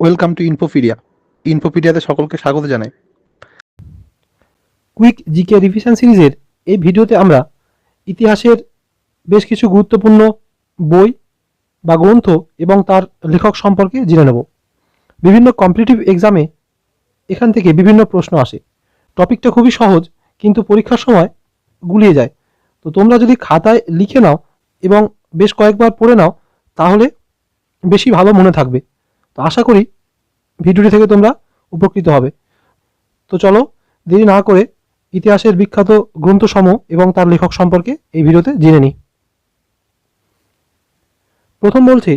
Welcome to ইনফোপিডিয়া ইনফোপিডিয়াতে সকলকে স্বাগত জানাই। কুইক জিকে রিভিশন সিরিজের এই ভিডিওতে আমরা ইতিহাসের বেশ কিছু গুরুত্বপূর্ণ বই বা গ্রন্থ এবং তার লেখক সম্পর্কে জেনে নেব। বিভিন্ন কম্পিটিটিভ এক্সামে এখান থেকে বিভিন্ন প্রশ্ন আসে। টপিকটা খুবই সহজ, কিন্তু পরীক্ষার সময় গুলিয়ে যায়। তো তোমরা যদি খাতায় লিখে নাও এবং বেশ কয়েকবার পড়ে নাও, তাহলে বেশি ভালো মনে থাকবে। তো আশা করি ভিডিওটি থেকে তোমরা উপকৃত হবে। তো চলো, দেরি না করে ইতিহাসের বিখ্যাত গ্রন্থসমূহ এবং তার লেখক সম্পর্কে এই ভিডিওতে জেনে নিই। প্রথম বলছে,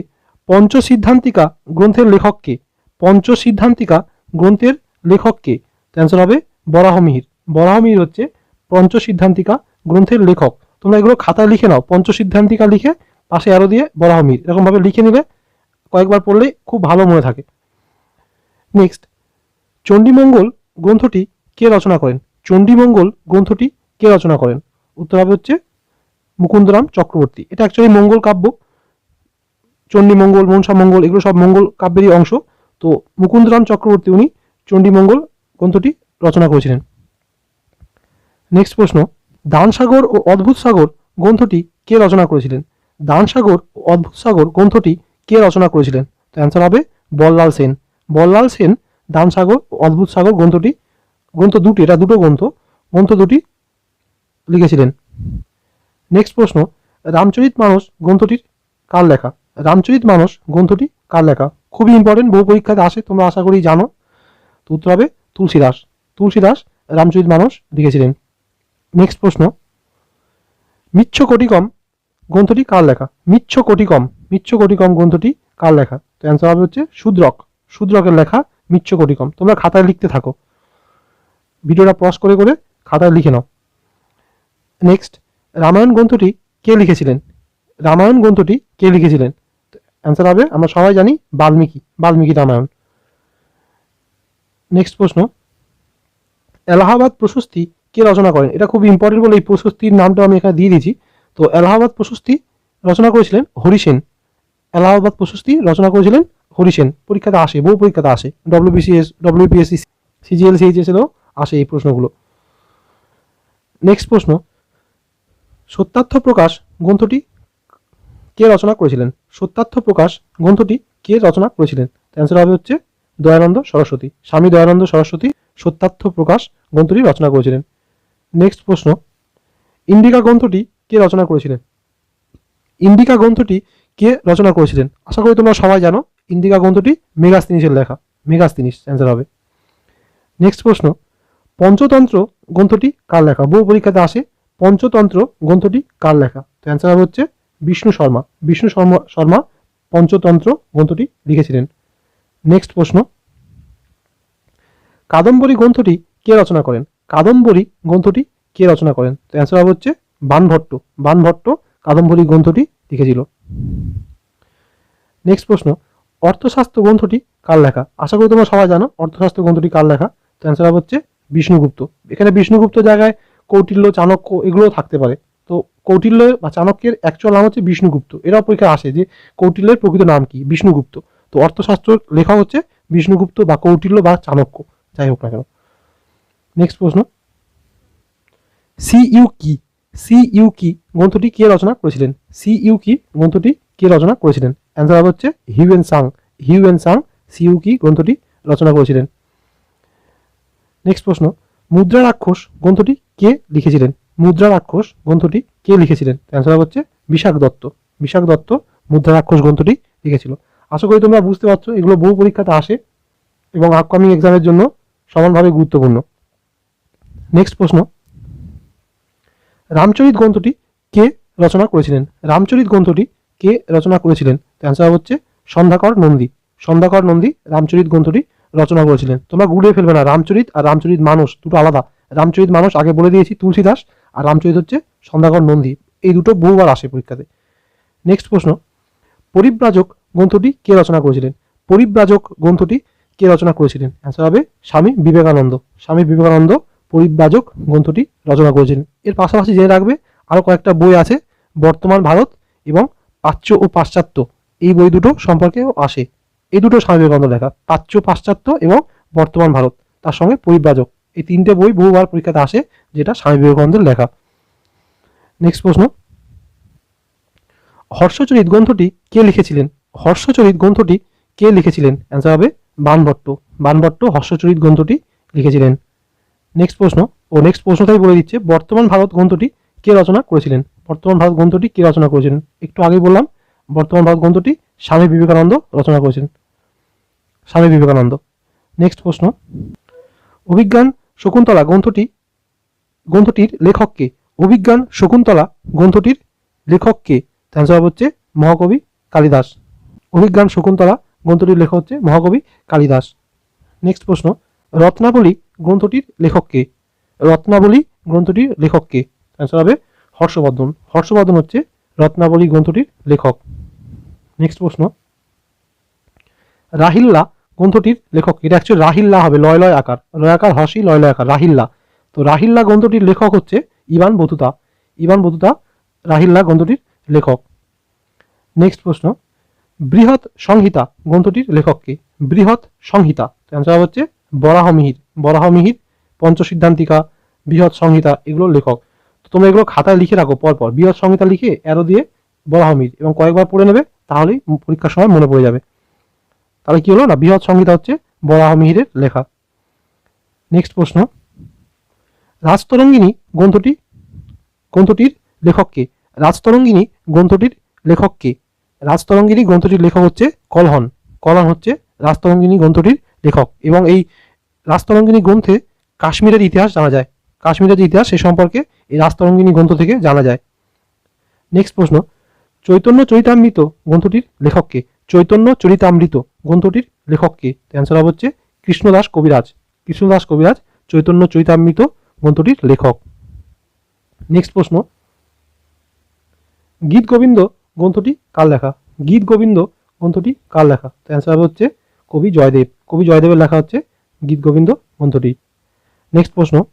পঞ্চসিদ্ধান্তিকা গ্রন্থের লেখককে, পঞ্চসিদ্ধান্তিকা গ্রন্থের লেখককে অ্যান্সার হবে বরাহমিহির। বরাহমিহির হচ্ছে পঞ্চসিদ্ধান্তিকা গ্রন্থের লেখক। তোমরা এগুলো খাতায় লিখে নাও, পঞ্চসিদ্ধান্তিকা লিখে পাশে আরও দিয়ে বরাহমিহির। এরকমভাবে লিখে নিলে কয়েকবার পড়লে খুব ভালো মনে থাকে। নেক্সট চণ্ডীমঙ্গল গ্রন্থটি কে রচনা করেন? চণ্ডীমঙ্গল গ্রন্থটি কে রচনা করেন? উত্তর হবে হচ্ছে মুকুন্দরাম চক্রবর্তী। এটা অ্যাকচুয়ালি মঙ্গল কাব্য। চণ্ডীমঙ্গল মনসা মঙ্গল, এগুলো সব মঙ্গল কাব্যেরই অংশ। তো মুকুন্দরাম চক্রবর্তী উনি চণ্ডীমঙ্গল গ্রন্থটি রচনা করেছিলেন। নেক্সট প্রশ্ন, দানসাগর ও অদ্ভুত সাগর গ্রন্থটি কে রচনা করেছিলেন? দানসাগর ও অদ্ভুত সাগর গ্রন্থটি কে রচনা করেছিলেন? তো অ্যান্সার হবে বল্লাল সেন। বল্লাল সেন দানসাগর ও অদ্ভুত সাগর গ্রন্থটি, গ্রন্থ দুটি, এটা দুটো গ্রন্থ গ্রন্থ দুটি লিখেছিলেন। নেক্সট প্রশ্ন, রামচরিত মানস গ্রন্থটির কার লেখা? রামচরিত মানস গ্রন্থটি কার লেখা? খুবই ইম্পর্টেন্ট বহু পরীক্ষাতে আসে, তোমরা আশা করি জানো। তো উত্তর হবে তুলসীদাস। তুলসীদাস রামচরিত মানস লিখেছিলেন। নেক্সট প্রশ্ন, মিচ্ছ কটিকম গ্রন্থটি কার লেখা? মিচ্ছ কটিকম। মিচ্ছ কটিকম গ্রন্থটি কার লেখা? তো অ্যান্সার হবে হচ্ছে শূদ্রক। শূদ্রকের লেখা মিচ্ছ কটিকম তোমরা খাতায় লিখতে থাকো। ভিডিওটা পজ করে করে খাতায় লিখে নাও। নেক্সট রামায়ণ গ্রন্থটি কে লিখেছিলেন? রামায়ণ গ্রন্থটি কে লিখেছিলেন? অ্যান্সার হবে, আমরা সবাই জানি, বাল্মীকি বাল্মীকি রামায়ণ। নেক্সট প্রশ্ন, এলাহাবাদ প্রশস্তি কে রচনা করেন? এটা খুব ইম্পর্টেন্ট বলে এই প্রশস্তির নামটা আমি এখানে দিয়ে দিয়েছি। তো এলাহাবাদ প্রশস্তি রচনা করেছিলেন হরিসেন। এলাহাবাদ প্রশস্তি রচনা করেছিলেন হরিসেন পরীক্ষাতে আসে, বহু পরীক্ষাতে আসে। ডব্লিউবিসিএস ডব্লিউপিএসসি সিজিএল সিএইচএসেরও আসে এই প্রশ্নগুলো। নেক্সট প্রশ্ন, সত্যার্থ প্রকাশ গ্রন্থটি কে রচনা করেছিলেন? সত্যার্থ প্রকাশ গ্রন্থটি কে রচনা করেছিলেন? অ্যান্সার হবে হচ্ছে দয়ানন্দ সরস্বতী, স্বামী দয়ানন্দ সরস্বতী সত্যার্থ প্রকাশ গ্রন্থটি রচনা করেছিলেন। নেক্সট প্রশ্ন, ইন্ডিকা গ্রন্থটি কে রচনা করেছিলেন? ইন্ডিকা গ্রন্থটি কে রচনা করেছিলেন। আশা করি তোমরা সবাই জানো ইন্ডিকা গ্রন্থটি মেগাস্তিনিসের লেখা, মেগাস্তিনিস অ্যান্সার হবে। নেক্সট প্রশ্ন, পঞ্চতন্ত্র গ্রন্থটি কার লেখা? বহু পরীক্ষাতে আসে, পঞ্চতন্ত্র গ্রন্থটি কার লেখা? তো অ্যান্সার হবে হচ্ছে বিষ্ণু শর্মা। বিষ্ণু শর্মা শর্মা পঞ্চতন্ত্র গ্রন্থটি লিখেছিলেন। নেক্সট প্রশ্ন, কাদম্বরী গ্রন্থটি কে রচনা করেন? কাদম্বরী গ্রন্থটি কে রচনা করেন? তো অ্যান্সার হবে হচ্ছে বানভট্ট। বানভট্ট কাদম্বরী গ্রন্থটি লিখেছিল। নেক্সট প্রশ্ন, অর্থশাস্ত্র গ্রন্থটি কার লেখা? আশা করি তোমরা সবাই জানো, অর্থশাস্ত্র গ্রন্থটি কার লেখা? হবে হচ্ছে বিষ্ণুগুপ্ত। এখানে বিষ্ণুগুপ্ত জায়গায় কৌটিল্য, চাণক্য এগুলোও থাকতে পারে। তো কৌটিল্য বা চাণক্যের অ্যাকচুয়াল নাম হচ্ছে বিষ্ণুগুপ্ত। এরাও পরীক্ষা আসে যে কৌটিল্যের প্রকৃত নাম কি? বিষ্ণুগুপ্ত। তো অর্থশাস্ত্র লেখা হচ্ছে বিষ্ণুগুপ্ত বা কৌটিল্য বা চাণক্য। যাই হোক না কেন। নেক্সট প্রশ্ন Si Yu Ki? Si Yu Ki গ্রন্থটি কে রচনা করেছিলেন? সি ইউ কি গ্রন্থটি কে রচনা করেছিলেন? অ্যান্সার হবে হচ্ছে Hiuen Tsang Hiuen Tsang C you কি গ্রন্থটি রচনা করেছিলেন? নেক্সট প্রশ্ন। মুদ্রা রাক্ষস গ্রন্থটি কে লিখেছিলেন? মুদ্রা রাক্ষস গ্রন্থটি কে লিখেছিলেন? অ্যান্সার হচ্ছে বিশাখ দত্ত। বিশাখ দত্ত মুদ্রা রাক্ষস গ্রন্থটি লিখেছিল। আশা করি তোমরা বুঝতে পারছ, এগুলো বহু পরীক্ষাতে আসে এবং আপকামিং এক্সামের জন্য সমানভাবে গুরুত্বপূর্ণ। নেক্সট প্রশ্ন। রামচরিত গ্রন্থটি কে রচনা করেছিলেন? রামচরিত গ্রন্থটি কে রচনা করেছিলেন? অ্যান্সার হচ্ছে সন্ধ্যাকর নন্দী। সন্ধ্যাকর নন্দী রামচরিত গ্রন্থটি রচনা করেছিলেন। তোমরা গুলিয়ে ফেলবে না, রামচরিত আর রামচরিত মানুষ দুটো আলাদা। রামচরিত মানুষ আগে বলে দিয়েছি তুলসী দাস আর রামচরিত হচ্ছে সন্ধ্যাকর নন্দী। এই দুটো বহুবার আসে পরীক্ষাতে। নেক্সট প্রশ্ন। পরিব্রাজক গ্রন্থটি কে রচনা করেছিলেন? পরিব্রাজক গ্রন্থটি কে রচনা করেছিলেন? অ্যান্সার হবে স্বামী বিবেকানন্দ। স্বামী বিবেকানন্দ পরিব্রাজক গ্রন্থটি রচনা করেছিলেন। এর পাশাপাশি জেনে রাখবে আরও কয়েকটা বই আছে, বর্তমান ভারত এবং প্রাচ্য ও পাশ্চাত্য। এই বই দুটো সম্পর্কেও আসে। এই দুটো স্বামী বিবেকানন্দ লেখা প্রাচ্য পাশ্চাত্য এবং বর্তমান ভারত। তার সঙ্গে পরিব্রাজক। এই তিনটে বই বহুবার পরীক্ষাতে আসে, যেটা স্বামী বিবেকানন্দের লেখা। নেক্সট প্রশ্ন। হর্ষচরিত গ্রন্থটি কে লিখেছিলেন? হর্ষচরিত গ্রন্থটি কে লিখেছিলেন? অ্যান্সার হবে বানভট্ট। বানভট্ট হর্ষচরিত গ্রন্থটি লিখেছিলেন। নেক্সট প্রশ্ন। ও নেক্সট প্রশ্নটাই বলে দিচ্ছে, বর্তমান ভারত গ্রন্থটি কে রচনা করেছিলেন? বর্তমান ভারত গ্রন্থটি কে রচনা করেছিলেন? একটু আগেই বললাম, বর্তমান ভারত গ্রন্থটি স্বামী বিবেকানন্দ রচনা করেছেন স্বামী বিবেকানন্দ। নেক্সট প্রশ্ন। অভিজ্ঞান শকুন্তলা গ্রন্থটি, গ্রন্থটির লেখককে অভিজ্ঞান শকুন্তলা গ্রন্থটির লেখককে অ্যান্সার হচ্ছে মহাকবি কালিদাস। অভিজ্ঞান শকুন্তলা গ্রন্থটির লেখক হচ্ছে মহাকবি কালিদাস। নেক্সট প্রশ্ন। রত্নাবলী গ্রন্থটির লেখককে। রত্নাবলী গ্রন্থটির লেখককে। অ্যান্সার হবে হর্ষবর্ধন। হর্ষবর্ধন হচ্ছে রত্নাবলী গ্রন্থটির লেখক। নেক্সট প্রশ্ন। রাহিল্লা গ্রন্থটির লেখক। এটা অ্যাকচুয়ালি রাহিল্লা হবে, লয় লয় আকার। লয় আকার হসি লয় লয় আকার, রাহিল্লা। তো রাহিল্লা গ্রন্থটির লেখক হচ্ছে ইবান বতুতা। ইবান বতুতা রাহিল্লা গ্রন্থটির লেখক। নেক্সট প্রশ্ন। বৃহৎ সংহিতা গ্রন্থটির লেখককে। বৃহৎ সংহিতা। অ্যান্সার হচ্ছে বরাহমিহির বরাহমিহির, পঞ্চসিদ্ধান্তিকা, বৃহৎ সংহিতা এগুলোর লেখক। তো তোমরা এগুলো খাতায় লিখে রাখো পরপর। বৃহৎ সংহিতা লিখে অ্যারো দিয়ে বরাহমিহির এবং কয়েকবার পড়ে নেবে, তাহলেই পরীক্ষার সময় মনে পড়ে যাবে। তাহলে কি হলো না? বৃহৎ সংহিতা হচ্ছে বরাহমিহিরের লেখা। নেক্সট প্রশ্ন। রাজতরঙ্গিনী গ্রন্থটি, গ্রন্থটির লেখককে রাজতরঙ্গিনী গ্রন্থটির লেখককে রাজতরঙ্গিনী গ্রন্থটির লেখক হচ্ছে কলহন। কলহন হচ্ছে রাজতরঙ্গিনী গ্রন্থটির লেখক। এবং এই রাস্তরঙ্গিনী গ্রন্থে কাশ্মীরের ইতিহাস জানা যায়। কাশ্মীরের যে ইতিহাস সে সম্পর্কে এই রাস্তরঙ্গিনী গ্রন্থ থেকে জানা যায়। নেক্সট প্রশ্ন। চৈতন্য চরিতামৃত গ্রন্থটির লেখককে চৈতন্য চরিতামৃত গ্রন্থটির লেখককে অ্যান্সার হচ্ছে কৃষ্ণদাস কবিরাজ। কৃষ্ণদাস কবিরাজ চৈতন্য চরিতামৃত গ্রন্থটির লেখক। নেক্সট প্রশ্ন। গীত গোবিন্দ গ্রন্থটি কার লেখা? গীত গোবিন্দ গ্রন্থটি কার লেখা? অ্যান্সার হচ্ছে কবি জয়দেব। কবি জয়দেবের লেখা হচ্ছে গীত গোবিন্দ গ্রন্থটি। নেক্সট প্রশ্ন।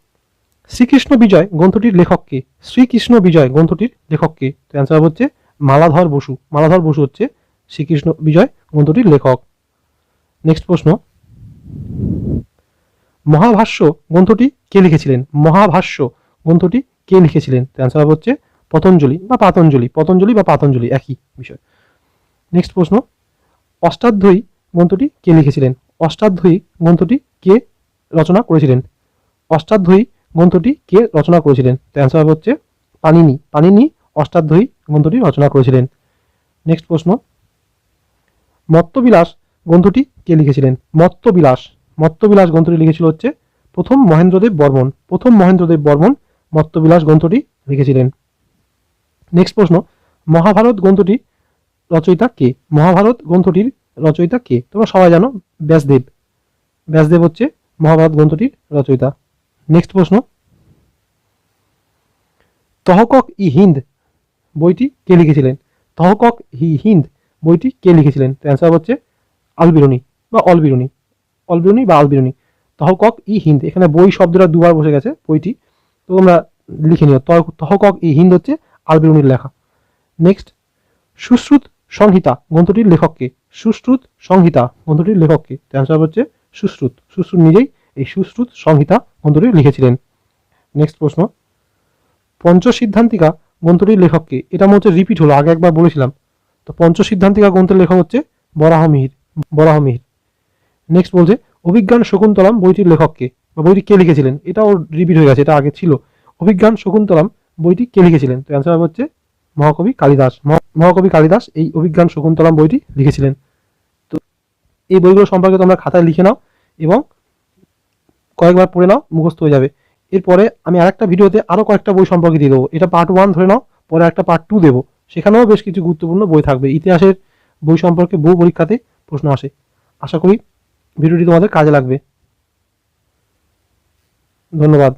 শ্রীকৃষ্ণ বিজয় গ্রন্থটির লেখককে শ্রীকৃষ্ণ বিজয় গ্রন্থটির লেখককে অ্যান্সার হচ্ছে মালাধর বসু। মালাধর বসু হচ্ছে শ্রীকৃষ্ণ বিজয় গ্রন্থটির লেখক। নেক্সট প্রশ্ন। মহাভাষ্য গ্রন্থটি কে লিখেছিলেন? মহাভাষ্য গ্রন্থটি কে লিখেছিলেন? অ্যান্সার হচ্ছে পতঞ্জলি বা পাতঞ্জলি। পতঞ্জলি বা পাতঞ্জলি, একই বিষয়। নেক্সট প্রশ্ন। অষ্টাধ্যায়ী গ্রন্থটি কে লিখেছিলেন? অষ্টাধ্যায়ী গ্রন্থটি কে রচনা করেছিলেন? অষ্টাধ্যায়ী গ্রন্থটি কে রচনা করেছিলেন? অ্যান্সার হচ্ছে পানিনি পানিনি অষ্টাধ্যায়ী গ্রন্থটি রচনা করেছিলেন। নেক্সট প্রশ্ন। মত্তবিলাস গ্রন্থটি কে লিখেছিলেন? মত্তবিলাস। মত্তবিলাস গ্রন্থটি লিখেছিল হচ্ছে প্রথম মহেন্দ্রদেব বর্মন। প্রথম মহেন্দ্রদেব বর্মন মত্তবিলাস গ্রন্থটি লিখেছিলেন। নেক্সট প্রশ্ন। মহাভারত গ্রন্থটি রচয়িতা কে? মহাভারত গ্রন্থটির রচয়িতা কে? তোমরা সবাই জানো, ব্যাসদেব। ব্যাসদেব হচ্ছে মহাভারত গ্রন্থটির রচয়িতা। নেক্সট প্রশ্ন। তহকক ই হিন্দ বইটি কে লিখেছিলেন? তহকক ই হিন্দ বইটি কে লিখেছিলেন? অ্যান্সার হচ্ছে আলবিরনি বা অলবিরনি। অলবিরনি বা আলবিরনি। তহকক ই হিন্দ, এখানে বই শব্দটা দুবার বসে গেছে, বইটি। তো তোমরা লিখে নিও। তহ- তহকক ই হিন্দ হচ্ছে আলবিরনির লেখা। নেক্সট সুশ্রুত সংহিতা, গ্রন্থটির লেখককে সুশ্রুত সংহিতা গ্রন্থটির লেখককে। অ্যান্সার হচ্ছে সুশ্রুত। সুশ্রুত নিজেই এই সুশ্রুত সংহিতা গ্রন্থটি লিখেছিলেন। নেক্সট প্রশ্ন। পঞ্চসিদ্ধান্তিকা গ্রন্থটির লেখককে। এটা মনে হচ্ছে রিপিট হলো, আগে একবার বলেছিলাম। তো পঞ্চসিদ্ধান্তিকা গ্রন্থের লেখক হচ্ছে বরাহমিহির বরাহমিহির নেক্সট বলছে, অভিজ্ঞান শকুন্তলাম বইটির লেখককে, বা বইটি কে লিখেছিলেন? এটাও রিপিট হয়ে গেছে, এটা আগে ছিল। অভিজ্ঞান শকুন্তলাম বইটি কে লিখেছিলেন? তো অ্যান্সার হচ্ছে মহাকবি কালিদাস। মহা- মহাকবি কালিদাস এই অভিজ্ঞান শকুন্তলাম বইটি লিখেছিলেন। এই বইগুলো সম্পর্কে তোমরা খাতায় লিখে নাও এবং কয়েকবার পড়ে নাও, মুখস্থ হয়ে যাবে। এরপরে আমি আরেকটা ভিডিওতে আরও কয়েকটা বই সম্পর্কে দিয়ে দেবো। এটা পার্ট ওয়ান ধরে নাও, পরে একটা পার্ট টু দেবো। সেখানেও বেশ কিছু গুরুত্বপূর্ণ বই থাকবে। ইতিহাসের বই সম্পর্কে বহু পরীক্ষাতে প্রশ্ন আসে। আশা করি ভিডিওটি তোমাদের কাজে লাগবে। ধন্যবাদ।